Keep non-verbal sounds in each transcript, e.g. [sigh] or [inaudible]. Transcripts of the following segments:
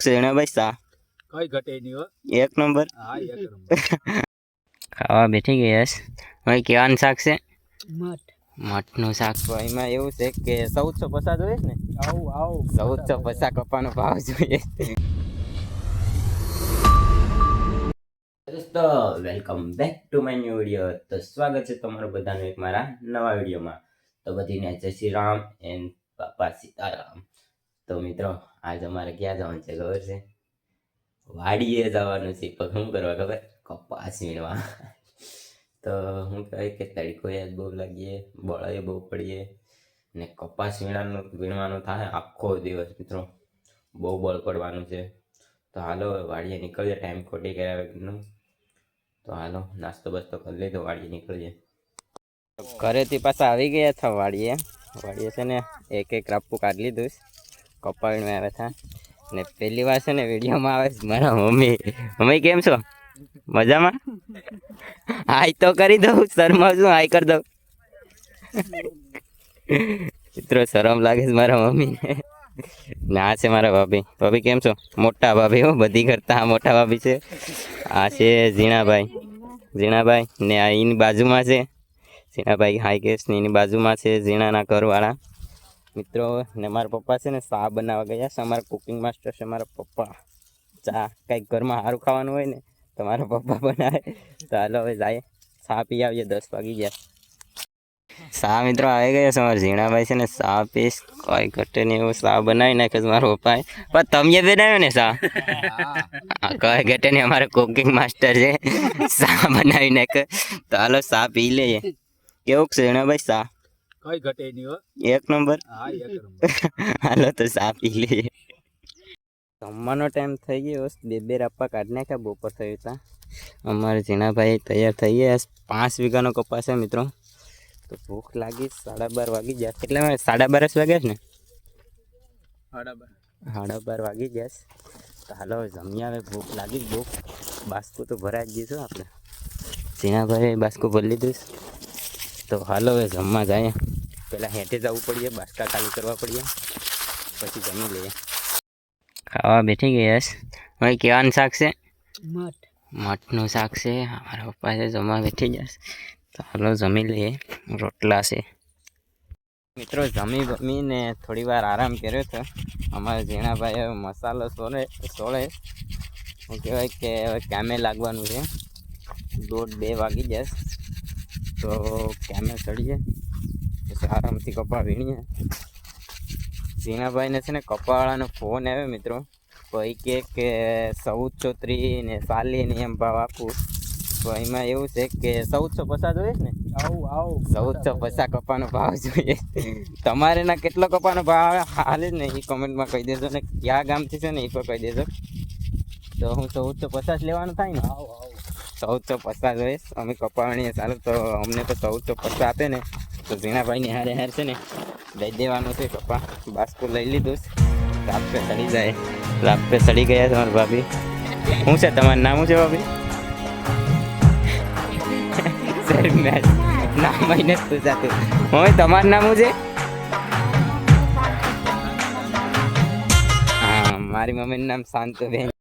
શેણાભાઈ શાહ કઈ ઘટે નહીં હો. એક નંબર. હા એક નંબર. ખાવા બેઠી ગયા હવે કેવાનું શાક છે? મઠ. મઠનું શાક તો એમાં એવું છે કે ચૌદસો પચાસ જોઈએ ને? આવું આવું. ચૌદસો પચાસ કપાનો ભાવ જોઈએ. દોસ્તો welcome back to my new video તો સ્વાગત છે તમારું બધાનું એક મારા નવા વિડીયોમાં. તો બધીને જય શ્રી રામ એન્ડ બાપા સીતારામ. તો મિત્રો, આજ અમારે ક્યાં જવાનું છે ખબર છે? વાડીએ જવાનું છે. પગ શું કરવા ખબર? કપાસ વીણવા. તો હું કહે કે તડકો યાદ બહુ લાગીએ, બળાએ બહુ પડીએ ને કપાસ વીણાનું વીણવાનું થાય આખો દિવસ મિત્રો. બહુ બળ પડવાનું છે. તો હાલો વાડીએ નીકળીએ. ટાઈમ ખોટી કર્યા તો હાલો, નાસ્તો બસ્તો કરી લીધો વાડીએ નીકળીએ. ઘરેથી પાછા આવી ગયા હતા વાડીએ. વાડીએ છે ને એક એક રાપુ કાઢી લીધું કપાવીને આવ્યા હતા ને પહેલી વાર છે ને વિડીયોમાં આવે છે મારા મમ્મી. મમ્મી, કેમ છો? મજામાં? હાય તો કરી દઉં. શરમા છું હાઈ કરી દઉં. મિત્રો, શરમ લાગે છે મારા મમ્મીને. ના છે મારા ભાભી. ભાભી, કેમ છો? મોટા ભાભી હો, બધી કરતા આ મોટા ભાભી છે. આ છે ઝીણાભાઈ. ઝીણાભાઈ ને આ એની બાજુમાં છે. ઝીણાભાઈ હાઈ કેસની એની બાજુમાં છે, ઝીણાના ઘરવાળા. મિત્રો, ને મારા પપ્પા છે ને ચા બનાવવા ગયા છે. અમારા કુકિંગ માસ્ટર છે, મારા પપ્પા. ચા કંઈક ઘરમાં સારું ખાવાનું હોય ને, તો મારા પપ્પા બનાવે. હાલો હવે જાય ચા પી આવીએ, દસ વાગી ગયા. સા મિત્રો આવી ગયા છે અમારા ઝીણાભાઈ છે ને સા પીસ કોઈ ઘટે નહીં એવું સા બનાવી નાખે છે મારા પપ્પાએ. પણ તમે બનાવ્યો ને સા કોઈ ઘટે નહીં, અમારે કુકિંગ માસ્ટર છે. સા બનાવી નાખે. તો હાલો સા પી લઈએ. કેવું છે ઝીણાભાઈ સા કઈ ઘટે નહીં હો? એક નંબર. હા એક નંબર. [laughs] હાલો તો સા પી લઈએ જમવાનો ટાઈમ થઈ ગયો. બે બે રપ્પા કાઢી નાખ્યા બપોર થયું હતા અમારે ઝીણાભાઈ તૈયાર થઈ ગયા. પાંચ વીઘાનો કપાસ છે મિત્રો. તો ભૂખ લાગી સાડા બાર વાગી ગયા. કેટલા? સાડા બાર જ વાગ્યા છે ને? બરાબર સાડા બાર વાગી ગયા તો હાલો જમી જમ્યા હવે. ભૂખ લાગી ભૂખ. બાસ્કુ તો ભરાઈ જ દીધું આપણે ઝીણાભાઈ બાસ્કુ ભરી લીધું તો હાલો હવે જમવા જાય પહેલાં હેઠે જવું પડીએ બાસ્કા ચાલુ કરવા પડીએ પછી જમી લઈએ. ખાવા બેઠી ગયા હવે કેવાનું શાક છે? મઠ. મઠનું શાક છે. અમારા પપ્પા છે જમવા બેઠી જશે ચાલો જમી લઈએ. રોટલા છે. મિત્રો જમી જમીને થોડી વાર આરામ કર્યો હતો અમારા ઝીણાભાઈ હવે મસાલો સોળે સોળે. શું કહેવાય કે હવે કામે લાગવાનું છે. દોઢ બે વાગી જશે. તો કામે ચડીએ. પછી આરામથી કપા વીણીએ ઝીણાભાઈને છે ને કપાવાળાનો ફોન આવ્યો મિત્રો. ભાઈ કે કે ચૌદસો ત્રીસ ને સાલી ને એમ ભાવ આપું. તો એમાં એવું છે કે ચૌદસો પચાસ જોઈએ ને? આવું આવું. ચૌદસો પચાસ કપાનો ભાવ જોઈએ. તમારે ના કેટલો કપાનો ભાવ આવે? હાલે જ ને એ કોમેન્ટમાં કહી દેજો ને ક્યાં ગામથી છે ને એ પણ કહી દેજો. તો હું ચૌદસો પચાસ લેવાનું થાય ને? આવું આવું. ચૌદસો પચાસ હોય. અમે કપાવણીએ ચાલુ તો અમને તો ચૌદસો પચાસ આપે ને. તો ઝીણાભાઈને હારે હાર છે ને લઈ દેવાનું છે પપ્પા. બાસ્કુ લઈ લીધું છે. રાત પે સડી જાય. રાત પે સડી ગયા તમારા ભાભી. શું છે? તમારું નામ છે ભાભી? સર તમારું નામ શું છે? મારી મમ્મીનું નામ શાંતુબેન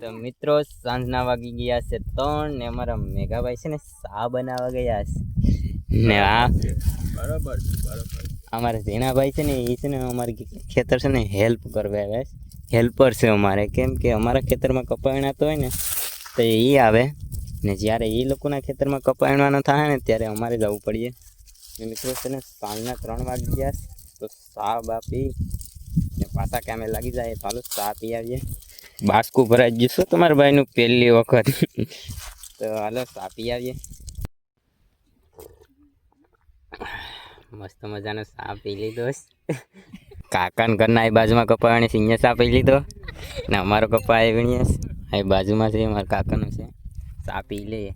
તો મિત્રો સાંજના વાગી ગયા છે ત્રણ ને અમારા મેઘાભાઈ છે ને સા બનાવવા ગયા છે. ને આ બરાબર બરાબર અમારા ઝીણાભાઈ છે ને એ છે ને અમારી ખેતર છે ને હેલ્પ કરવા આવે છે. હેલ્પર છે અમારે કેમ કે અમારા ખેતરમાં કપાયણાતો હોય ને તો એ આવે. ને જ્યારે એ લોકોના ખેતરમાં કપાયણવાનો થાય ને ત્યારે અમારે જવું પડીએ. ને મિત્રો છે ને સાંજના ત્રણ વાગી ગયા તો સા બાપી ને પાછા કામે લાગી જાય ચાલો સા પી આવીએ. બાસ્કુ ભરાઈ ગયું તમારા ભાઈનું પહેલી વખત. તો હાલો, સાપી આવીએ. મસ્ત મજાનો સાપ પી લીધો. કાકાને ઘરના એ બાજુમાં કપાવાની સિંહ ચા પી લીધો. ને અમારો કપા એ વીણીએ આ બાજુમાં છે અમારા કાકાનો છે. સાપ પી લઈએ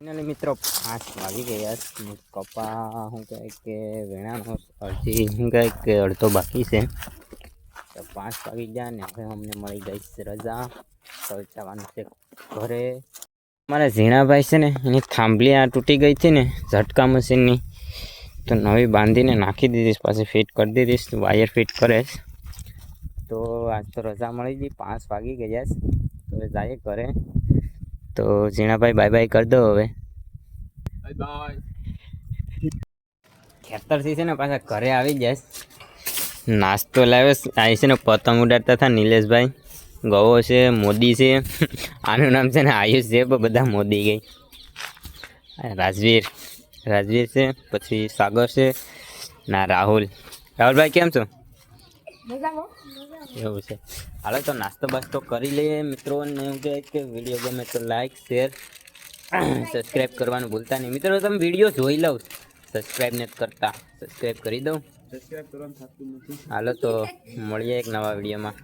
ફાઇનલી મિત્રો, પાંચ વાગી ગયા કપા શું કહે કે, વેણાનો, અડધી શું કહે કે, અડધો બાકી છે. તો પાંચ વાગી ગયા ને હવે અમને મળી ગઈ છે રજા. તો જવાનું છે ઘરે. મારા ઝીણાભાઈ છે ને એની થાંભલી આ તૂટી ગઈ હતી ને ઝટકા મશીનની. તો નવી બાંધીને નાખી દીધીશ પાછી ફિટ કરી દીધીશ વાયર ફિટ કરે તો આજ તો રજા મળી ગઈ પાંચ વાગી ગયા છે. તો જઈએ ઘરે. તો ઝીણાભાઈ બાય બાય કરી દો હવે. ખેતરથી છે ને પાછા ઘરે આવી જાય નાસ્તો લાવ્યો આવી છે ને પતંગ ઉડાડતા હતા નિલેશભાઈ. ગવો છે મોદી છે. આનું નામ છે ને આયુષ છે પણ બધા મોદી ગઈ. રાજવીર. રાજવીર છે પછી સાગર છે ના રાહુલ. રાહુલભાઈ કેમ છો? એવું છે. હાલો તો નાસ્તો બાસ્તો કરી લઈએ મિત્રો એવું કહે કે વીડિયો ગમે તો લાઈક શેર સબસ્ક્રાઈબ કરવાનું ભૂલતા નહીં. મિત્રો તમે વીડિયો જોઈ લઉં. સબસ્ક્રાઈબ નથી કરતા. સબસ્ક્રાઈબ કરી દઉં. સબસ્ક્રાઇબ કરવાનું થતું નથી હાલો તો મળીએ એક નવા વિડીયોમાં.